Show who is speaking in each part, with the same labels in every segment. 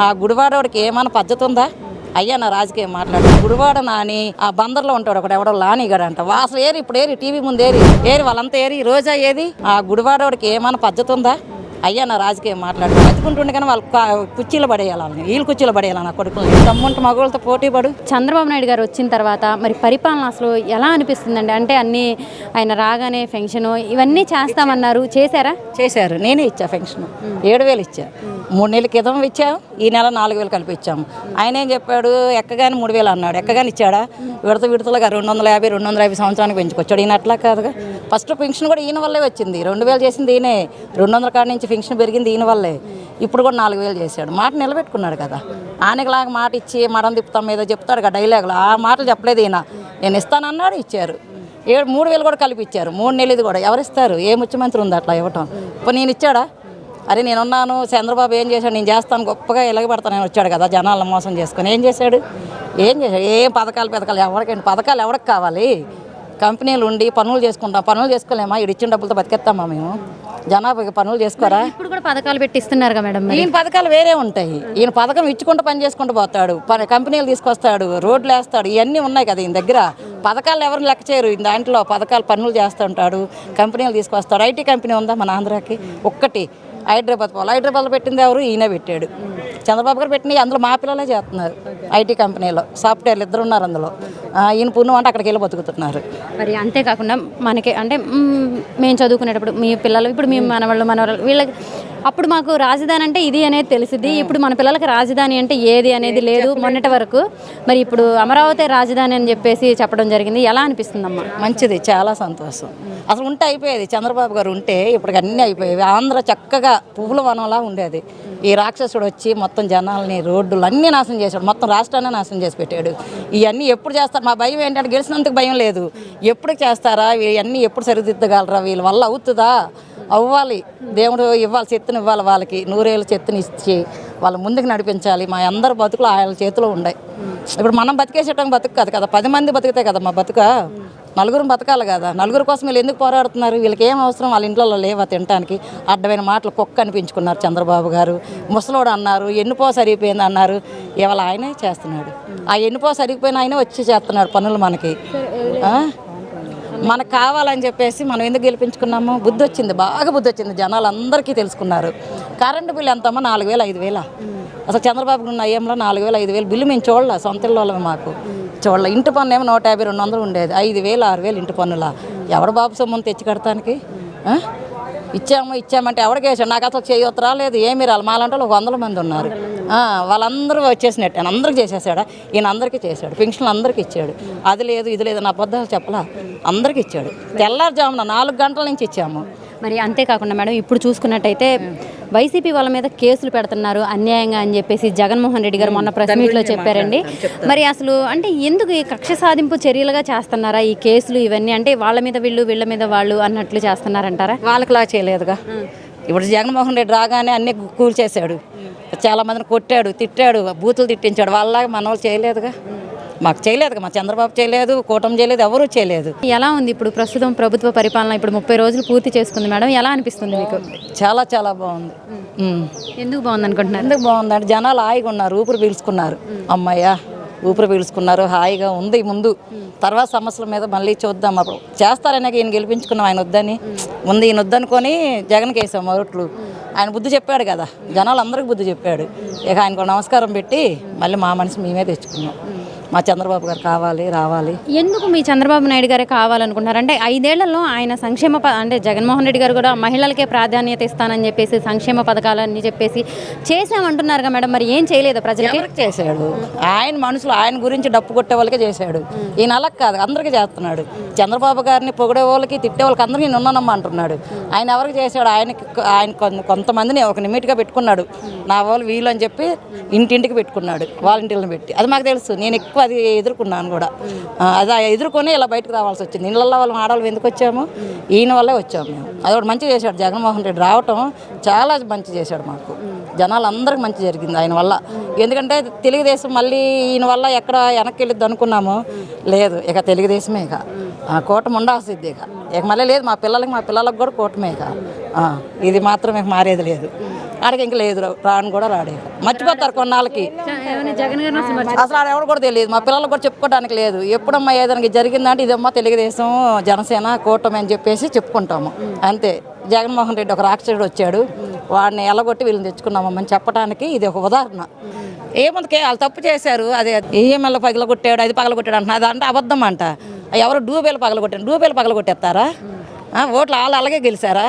Speaker 1: ఆ గుడివాడోడికి ఏమైనా పద్ధతి ఉందా? అయ్యా నా రాజకీయం మాట్లాడు గుడివాడ నాని ఆ బందర్లో ఉంటాడు. ఒకడు ఎవడో లానిగాడంట. వాసు అసలు ఏరి ఇప్పుడు ఏరి టీవీ ముందు ఏరి ఏరి వాళ్ళంతా ఏరి ఈ రోజా ఏది? ఆ గుడివాడోడికి ఏమైనా పద్ధతి ఉందా? అయ్యా నా రాజకీయం మాట్లాడు కానీ వాళ్ళు కుర్చీలో పడేయాలి వాళ్ళని. వీళ్ళు కుర్చీలో పడేయాలి నా కొడుకుని తమ్ముంటే మగవాళ్ళతో పోటీ పడు.
Speaker 2: చంద్రబాబు నాయుడు గారు వచ్చిన తర్వాత మరి పరిపాలన అసలు ఎలా అనిపిస్తుందండి? అంటే అన్ని ఆయన రాగానే పెన్షన్ ఇవన్నీ చేస్తామన్నారు. చేశారా?
Speaker 1: చేశారు. నేనే ఇచ్చా పెన్షన్. ఏడు వేలు ఇచ్చా. మూడు నెలల క్రితం ఇచ్చాం. ఈ నెల నాలుగు వేలు కలిపి ఇచ్చాము. ఆయన ఏం చెప్పాడు? ఎక్కగాని మూడు వేలు అన్నాడు. ఎక్కగాని ఇచ్చాడా? విడత విడతలుగా రెండు వందల యాభై రెండు వందల యాభై సంవత్సరానికి పెంచుకొచ్చాడు. ఈయన అట్లా కాదుగా. ఫస్ట్ పెన్షన్ కూడా ఈయన వల్లే వచ్చింది. రెండు వేలు చేసింది ఈయనే. రెండు వందల కాడి నుంచి పెన్షన్ పెరిగింది దీనివల్లే వల్లే. ఇప్పుడు కూడా నాలుగు వేలు చేశాడు. మాట నిలబెట్టుకున్నాడు కదా. ఆయనకులాగా మాట ఇచ్చి మడం తిప్పుతాం ఏదో చెప్తాడు కదా డైలాగులు. ఆ మాటలు చెప్పలేదు ఈయన. నేను ఇస్తానన్నాడు ఇచ్చారు. ఏడు మూడు వేలు కూడా కలిపి ఇచ్చారు మూడు నెలలు ఇది కూడా. ఎవరిస్తారు ఏ ముఖ్యమంత్రి ఉంది అట్లా ఇవ్వటం? ఇప్పుడు నేను ఇచ్చాడా? అరే నేనున్నాను. చంద్రబాబు ఏం చేశాడు? నేను చేస్తాను. గొప్పగా ఎలగబడతానని వచ్చాడు కదా జనాలను మోసం చేసుకొని. ఏం చేశాడు? ఏం చేశాడు? ఏం పథకాలు పథకాలు ఎవరికండి పథకాలు ఎవరికి కావాలి? కంపెనీలు ఉండి పనులు చేసుకుంటాం. పనులు చేసుకోలేమా? ఈడు ఇచ్చిన డబ్బులతో బతికేస్తామా మేము? జనాభాకి పనులు చేసుకోరా?
Speaker 2: ఇప్పుడు కూడా పథకాలు పెట్టిస్తున్నారుగా మేడం
Speaker 1: ఈయన పథకాలు వేరే ఉంటాయి. ఈయన పథకం ఇచ్చుకుంటూ పని చేసుకుంటూ పోతాడు. పని కంపెనీలు తీసుకొస్తాడు రోడ్లు వేస్తాడు ఇవన్నీ ఉన్నాయి కదా ఈయన దగ్గర. పథకాలు ఎవరిని లెక్క చేయరు. దాంట్లో పథకాలు పనులు చేస్తుంటాడు కంపెనీలు తీసుకొస్తాడు. ఐటీ కంపెనీ ఉందా మన ఆంధ్రాకి? ఒక్కటి. హైదరాబాద్ పోవాలి. హైదరాబాద్ పెట్టింది ఎవరు? ఈయన పెట్టాడు. చంద్రబాబు గారు పెట్టినవి అందులో మా పిల్లలే చేస్తున్నారు ఐటీ కంపెనీలో. సాఫ్ట్వేర్లు ఇద్దరు ఉన్నారు అందులో. ఈయన పుణ్యం అంటే అక్కడికి వెళ్ళి బతుకుతున్నారు.
Speaker 2: మరి అంతేకాకుండా మనకి అంటే మేము చదువుకునేటప్పుడు మీ పిల్లలు ఇప్పుడు మీ మనవాళ్ళు మనవాళ్ళు వీళ్ళకి అప్పుడు మాకు రాజధాని అంటే ఇది అనేది తెలిసింది ఇప్పుడు మన పిల్లలకి రాజధాని అంటే ఏది అనేది లేదు మొన్నటి వరకు. మరి ఇప్పుడు అమరావతి రాజధాని అని చెప్పేసి చెప్పడం జరిగింది. ఎలా అనిపిస్తుందమ్మా?
Speaker 1: మంచిది చాలా సంతోషం. అసలు ఉంటే అయిపోయేది. చంద్రబాబు గారు ఉంటే ఇప్పుడు అన్నీ అయిపోయేవి. ఆంధ్ర చక్కగా పువ్వుల వనంలా ఉండేది. ఈ రాక్షసుడు వచ్చి మొత్తం జనాల్ని రోడ్లు అన్నీ నాశనం చేశాడు. మొత్తం రాష్ట్రాన్ని నాశనం చేసి పెట్టాడు. ఇవన్నీ ఎప్పుడు చేస్తారు? మా భయం ఏంటంటే గెలిచినందుకు భయం లేదు. ఎప్పుడు చేస్తారా? ఇవన్నీ ఎప్పుడు సరిదిద్దగలరా? వీళ్ళ వల్ల అవుతుందా? అవ్వాలి. దేవుడు ఇవ్వాలి చెత్తను ఇవ్వాలి వాళ్ళకి. నూరేళ్ళు చెత్తని ఇచ్చి వాళ్ళ ముందుకు నడిపించాలి. మా అందరి బతుకులు ఆయన చేతిలో ఉన్నాయి ఇప్పుడు మనం బతికేసేయటం బతుకు కాదు కదా. పది మంది బతికితే కదా మా బతుక. నలుగురు బతకాలి కదా. నలుగురు కోసం వీళ్ళు ఎందుకు పోరాడుతున్నారు? వీళ్ళకి ఏం అవసరం? వాళ్ళ ఇంట్లో లేవా తినడానికి అడ్డమైన మాటలు కుక్క అనిపించుకున్నారు చంద్రబాబు గారు. ముసలోడు అన్నారు ఎన్నుపో సరిగిపోయింది అన్నారు. ఇవాళ ఆయనే చేస్తున్నాడు. ఆ ఎన్నుపో సరిగిపోయిన ఆయనే వచ్చి చేస్తున్నాడు పనులు మనకి? మనకు కావాలని చెప్పేసి మనం ఎందుకు గెలిపించుకున్నాము? బుద్ధి వచ్చింది బాగా బుద్ధి వచ్చింది. జనాలు అందరికీ తెలుసుకున్నారు. కరెంటు బిల్లు ఎంతమ్మా నాలుగు వేలు ఐదు వేల. అసలు చంద్రబాబు ఉన్న అయ్యంలో నాలుగు వేలు ఐదు వేలు బిల్లు మేము చూడలే సొంత ఇళ్ళమే మాకు. చూడలే. ఇంటి పన్ను ఏమో నూట యాభై రెండు వందలు ఉండేది. ఐదు వేలు ఆరు వేలు ఇంటి పన్నులా. ఎవడు బాబు సొమ్మును తెచ్చి కడతానికి ఇచ్చాము ఇచ్చామంటే ఎవరికి వేసాడు నాకు అసలు చేయొత్తు రాలేదు ఏమి రాలి మాలంటే ఒక వందల మంది ఉన్నారు. వాళ్ళందరూ వచ్చేసినట్టు. ఆయన అందరికి చేసేసాడా? ఈయన అందరికీ చేశాడు. పెన్షన్లు అందరికీ ఇచ్చాడు. అది లేదు ఇది లేదు నా అబద్ధాలు చెప్పలా? అందరికీ ఇచ్చాడు. తెల్లారుజామున నాలుగు గంటల నుంచి ఇచ్చాము.
Speaker 2: మరి అంతేకాకుండా మేడం ఇప్పుడు చూసుకున్నట్టయితే వైసీపీ వాళ్ళ మీద కేసులు పెడుతున్నారు అన్యాయంగా అని చెప్పేసి జగన్మోహన్ రెడ్డి గారు మొన్న ప్రెస్ మీట్లో చెప్పారండి. మరి అసలు అంటే ఎందుకు ఈ కక్ష సాధింపు చర్యలుగా చేస్తున్నారా ఈ కేసులు ఇవన్నీ? అంటే వాళ్ళ మీద వీళ్ళు వీళ్ళ మీద వాళ్ళు అన్నట్లు చేస్తున్నారంటారా?
Speaker 1: వాళ్ళకిలా చేయలేదుగా. ఇప్పుడు జగన్మోహన్ రెడ్డి రాగానే అన్ని కూల్చేశాడు చాలా మందిని కొట్టాడు తిట్టాడు బూతులు తిట్టించాడు. వాళ్ళలాగా మన వాళ్ళు చేయలేదుగా. మాకు చేయలేదుగా మా చంద్రబాబు చేయలేదు కూటమి చేయలేదు ఎవరూ చేయలేదు.
Speaker 2: ఎలా ఉంది ఇప్పుడు ప్రస్తుతం ప్రభుత్వ పరిపాలన? ఇప్పుడు ముప్పై రోజులు పూర్తి చేసుకుంది మేడం. ఎలా అనిపిస్తుంది మీకు?
Speaker 1: చాలా చాలా బాగుంది.
Speaker 2: ఎందుకు బాగుంది అనుకుంటున్నారు
Speaker 1: ఎందుకు బాగుందంటే జనాలు హాయిగా ఉన్నారు ఊపిరి పీల్చుకున్నారు. అమ్మయ్య. ఊపిరి పీల్చుకున్నారు హాయిగా ఉంది ముందు. తర్వాత సమస్యల మీద మళ్ళీ చూద్దాం. అప్పుడు చేస్తారనే ఈయన గెలిపించుకున్నాం ఆయన వద్దని. ముందు ఈయన వద్దనుకొని జగన్కి వేసాం ఓట్లు. ఆయన బుద్ధి చెప్పాడు కదా. జనాలు అందరికి బుద్ధి చెప్పాడు. ఇక ఆయనకు నమస్కారం పెట్టి మళ్ళీ మా మనసు మేమే తెచ్చుకున్నాం. మా చంద్రబాబు గారు కావాలి రావాలి.
Speaker 2: ఎందుకు మీ చంద్రబాబు నాయుడు గారే కావాలనుకుంటున్నారు? అంటే ఐదేళ్ళలో ఆయన సంక్షేమ అంటే జగన్మోహన్ రెడ్డి గారు కూడా మహిళలకే ప్రాధాన్యత ఇస్తానని చెప్పేసి సంక్షేమ పథకాలన్నీ చెప్పేసి చేసామంటున్నారుగా మేడం. మరి ఏం చేయలేదు ప్రజలకి?
Speaker 1: ఎవరికి చేశాడు? ఆయన మనుషులు ఆయన గురించి డప్పు కొట్టే వాళ్ళకే చేశాడు. ఈయన అలా కాదు అందరికీ చేస్తున్నాడు. చంద్రబాబు గారిని పొగిడే వాళ్ళకి తిట్టే వాళ్ళకి అందరికీ నేను ఉన్నానమ్మా అంటున్నాడు. ఆయన ఎవరికి చేశాడు? ఆయనకి ఆయన కొంతమందిని ఒక లిమిట్గా పెట్టుకున్నాడు. నా వాళ్ళు వీళ్ళు అని చెప్పి ఇంటింటికి పెట్టుకున్నాడు. వాలంటీర్లను పెట్టి. అది మాకు తెలుసు. నేను ఎక్కువ అది ఎదుర్కొన్నాను కూడా. ఆ, అది ఎదుర్కొని ఇలా బయటకు రావాల్సి వచ్చింది. ఇళ్ళల్లో వాళ్ళ ఆడవాళ్ళు ఎందుకు వచ్చాము? ఈయన వల్లే వచ్చాము మేము. అది ఒకటి మంచి చేశాడు జగన్మోహన్ రెడ్డి రావటం చాలా మంచి చేశాడు మాకు. జనాలందరికీ మంచి జరిగింది ఆయన వల్ల. ఎందుకంటే తెలుగుదేశం మళ్ళీ ఈయన వల్ల ఎక్కడ వెనక్కి వెళ్ళిద్దు అనుకున్నాము? లేదు ఇక తెలుగుదేశమే ఇక. ఆ, కూటమి ఉండాల్సింది ఇక. ఇక మళ్ళీ లేదు మా పిల్లలకి మా పిల్లలకు కూడా కూటమే ఇక. ఇది మాత్రం మీకు మారేది లేదు. ఆడికి ఇంకా లేదు రాను కూడా రాడు. మర్చిపోతారు కొన్నాళ్ళకి.
Speaker 2: అసలు
Speaker 1: ఆడ ఎవరు కూడా తెలియదు. మా పిల్లలు కూడా చెప్పుకోవడానికి లేదు. ఎప్పుడమ్మా ఏదైనా జరిగిందంటే ఇదమ్మా తెలుగుదేశం జనసేన కూటమి అని చెప్పేసి చెప్పుకుంటాము. అంతే. జగన్మోహన్ రెడ్డి ఒక రాక్షసుడు వచ్చాడు. వాడిని ఎలగొట్టి వీళ్ళని తెచ్చుకున్నామని చెప్పడానికి ఇది ఒక ఉదాహరణ. ఏముంది వాళ్ళు తప్పు చేశారు. అదే ఏఎంఎల్ పగలగొట్టాడు అది పగలగొట్టాడు అంటున్నారు అదంటే అబద్ధం అంట. ఎవరు డూబేలు పగలగొట్టారు? డూబేలు పగలగొట్టేస్తారా? ఓట్లు వాళ్ళు అలాగే గెలిచారా?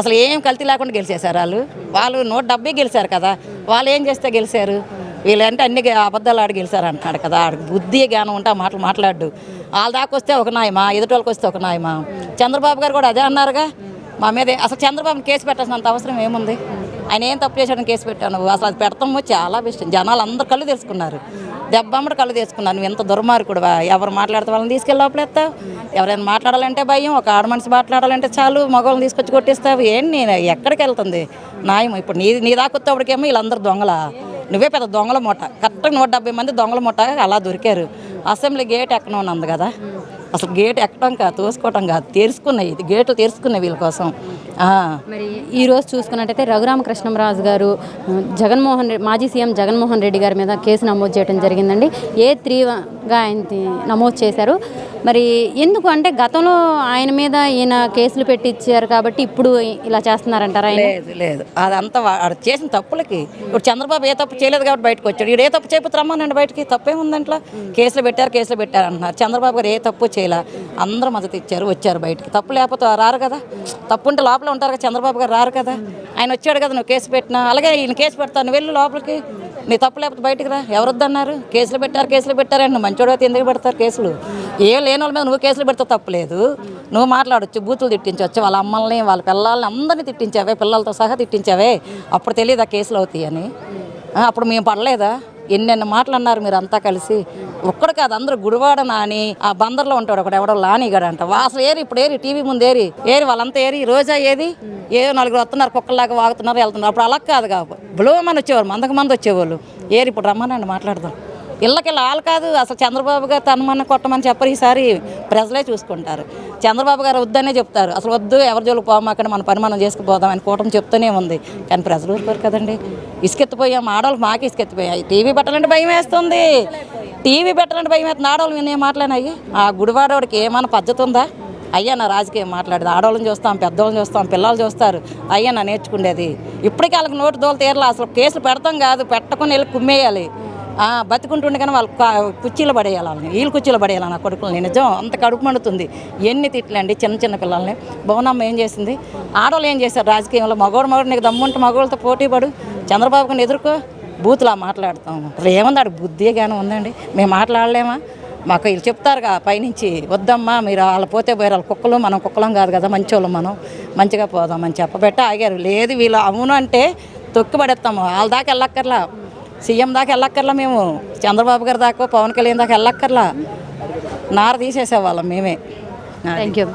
Speaker 1: అసలు ఏం కల్తీ లేకుండా గెలిచేశారు వాళ్ళు. వాళ్ళు నూట డెబ్బై గెలిచారు కదా. వాళ్ళు ఏం చేస్తే గెలిచారు? వీళ్ళంటే అన్ని అబద్ధాలు ఆడి గెలిచారు అంటున్నాడు కదా. ఆడికి బుద్ధి జ్ఞానం ఉంటే మాటలు మాట్లాడు. వాళ్ళ దాకా వస్తే ఒక నాయమా ఎదుటి వాళ్ళకి వస్తే ఒక నాయమా? చంద్రబాబు గారు కూడా అదే అన్నారుగా. మా మీద అసలు చంద్రబాబుని కేసు పెట్టాల్సినంత అవసరం ఏముంది? ఆయన ఏం తప్పు చేశాడని కేసు పెట్టాను. అసలు అది పెడతాము చాలా ఇష్టం జనాలు అందరు కళ్ళు తెలుసుకున్నారు దెబ్బమ్మడి కళ్ళు తీసుకున్నాను నువ్వు ఎంత దుర్మార్గుడు ఎవరు మాట్లాడితే వాళ్ళని తీసుకెళ్ళి లోపలేస్తావు ఎవరైనా మాట్లాడాలంటే భయం ఒక ఆడ మనిషి మాట్లాడాలంటే చాలు మగవాళ్ళని తీసుకొచ్చి కొట్టిస్తావు. ఏం నేను ఎక్కడికి వెళ్తుంది? న్యాయం ఇప్పుడు నీ నీ దాకొత్తేప్పటికేమో వీళ్ళందరూ దొంగల. నువ్వే పెద్ద దొంగల మూట. కరెక్ట్గా నూట డెబ్బై మంది దొంగల మూట అలా దొరికారు. అసెంబ్లీ గేట్ ఎక్కనో ఉంది కదా? అసలు గేట్ ఎక్కడం కాదు తోసుకోవటం కాదు తెరుచుకున్నాయి. ఇది గేట్లు తెరుచుకున్నాయి వీళ్ళ కోసం.
Speaker 2: మరి ఈరోజు రోజు చూసుకున్నట్టయితే రఘురామకృష్ణంరాజు గారు జగన్మోహన్ రెడ్డి మాజీ సీఎం జగన్మోహన్ రెడ్డి గారి మీద కేసు నమోదు చేయడం జరిగిందండి. ఏ త్రీగా ఆయన నమోదు చేశారు. మరి ఎందుకు? అంటే గతంలో ఆయన మీద ఈయన కేసులు పెట్టించారు కాబట్టి ఇప్పుడు ఇలా చేస్తున్నారంటారా ఆయన?
Speaker 1: లేదు లేదు. అదంతా వాడు చేసిన తప్పులకి. ఇప్పుడు చంద్రబాబు ఏ తప్పు చేయలేదు కాబట్టి బయటకు వచ్చాడు. ఈడు ఏ తప్పు చేయకపోతే రమ్మనండి బయటకి. తప్పేముంది దాంట్లో? కేసులు పెట్టారు కేసులు పెట్టారు అంటున్నారు. చంద్రబాబు గారు ఏ తప్పు చేయలే? అందరూ మద్దతు ఇచ్చారు వచ్చారు బయటికి. తప్పు లేకపోతే రారు కదా. తప్పు ఉంటే లోపల ఉంటారు కదా చంద్రబాబు గారు రారు కదా. ఆయన వచ్చాడు కదా నువ్వు కేసు పెట్టినా. అలాగే ఈయన కేసు పెడతాను నువ్వు లోపలికి. నీ తప్పు లేకపోతే బయటకు రా. ఎవరొద్దన్నారు? కేసులు పెట్టారు కేసులు పెట్టారండి మంచోడు అయితే ఎందుకు పెడతారు కేసులు? ఏ లేని వాళ్ళ మీద నువ్వు కేసులు పెడితే తప్పులేదు నువ్వు మాట్లాడొచ్చు బూతులు తిట్టించవచ్చు వాళ్ళ అమ్మల్ని వాళ్ళ పిల్లల్ని అందరినీ తిట్టించావే పిల్లలతో సహా తిట్టించావే. అప్పుడు తెలియదా కేసులు అవుతాయని? అప్పుడు మేము పడలేదా? ఎన్నెన్ని మాటలు అన్నారు మీరు అంతా కలిసి? ఒక్కడు కాదు అందరూ గుడివాడ నాని ఆ బందర్లో ఉంటాడు ఒకడు ఎవడో లానిగాడు అంట వా- అసలు ఏరి ఇప్పుడు ఏరి టీవీ ముందు ఏరి. ఏరి వాళ్ళంతా ఏరి. రోజా ఏది? ఏదో నలుగురు వస్తున్నారు కుక్కలాగా వాగుతున్నారు వెళ్తున్నారు. అప్పుడు అలా కాదు కాదు బ్లోమని వచ్చేవారు మందకు మంది వచ్చేవాళ్ళు. ఏరి ఇప్పుడు రమ్మనండి మాట్లాడదాం. ఇళ్ళకి వాళ్ళు కాదు. అసలు చంద్రబాబు గారు తనమన్న కొట్టమని చెప్పరు. ఈసారి ప్రజలే చూసుకుంటారు. చంద్రబాబు గారు వద్దనే చెప్తారు. అసలు వద్దు ఎవరి జోలు పోమాకండి మన పని మనం చేసుకుపోదాం అని కూటమి చెప్తూనే ఉంది. కానీ ప్రజలు ఊరుకోరు కదండి. ఇసుకెత్తిపోయాం. ఆడవాళ్ళకి మాకు ఇసుకెత్తిపోయాయి. టీవీ పెట్టాలంటే భయం వేస్తుంది. టీవీ పెట్టాలంటే భయం వేస్తుంది. ఆడవాళ్ళు నేను మాట్లాడినాయి ఆ గుడివాడోడికి ఏమైనా పద్ధతి ఉందా? అయ్యా నా రాజకీయం మాట్లాడేది. ఆడవాళ్ళని చూస్తాం పెద్దవాళ్ళని చూస్తాం పిల్లలు చూస్తారు. అయ్యా నా నేర్చుకునేది. ఇప్పటికీ వాళ్ళకి నోటు దోలు తీరలా. అసలు కేసులు పెడతాం కాదు. పెట్టకుండా వెళ్ళి కుమ్మేయాలి. ఆ, కానీ వాళ్ళు కా- కుర్చీలో పడేయాలి వాళ్ళని. వీళ్ళు కుర్చీలో పడేయాలి నా కొడుకులని. నిజం అంత కడుపు మండుతుంది. ఎన్ని తిట్లండి చిన్న చిన్న పిల్లల్ని. భవనమ్మ ఏం చేసింది? ఆడవాళ్ళు ఏం చేశారు రాజకీయంలో? మగోడు మగోడు నీకు దమ్ముంటే మగవాళ్ళతో పోటీ పడు. చంద్రబాబుని ఎదుర్కో. బూతులా మాట్లాడతాము అసలు ఏముంది ఆడు బుద్ధి కానీ ఉందండి. మేము మాట్లాడలేమా? మాకు వీళ్ళు చెప్తారుగా పైనుంచి వద్దమ్మా మీరు వాళ్ళు పోతే పోయారు. వాళ్ళ కుక్కలు మనం కుక్కలం కాదు కదా మంచోళ్ళం మనం. మంచిగా పోదామని చెప్పబెట్ట ఆగారు. లేదు వీళ్ళు అవును అంటే తొక్కిపడేస్తాము. వాళ్ళ దాకా వెళ్ళక్కర్లా. సీఎం దాకా వెళ్ళక్కర్లా మేము. చంద్రబాబు గారి దాకా పవన్ కళ్యాణ్ దాకా వెళ్ళక్కర్లా. నార తీసేసేవాళ్ళం మేమే.
Speaker 2: Thank you.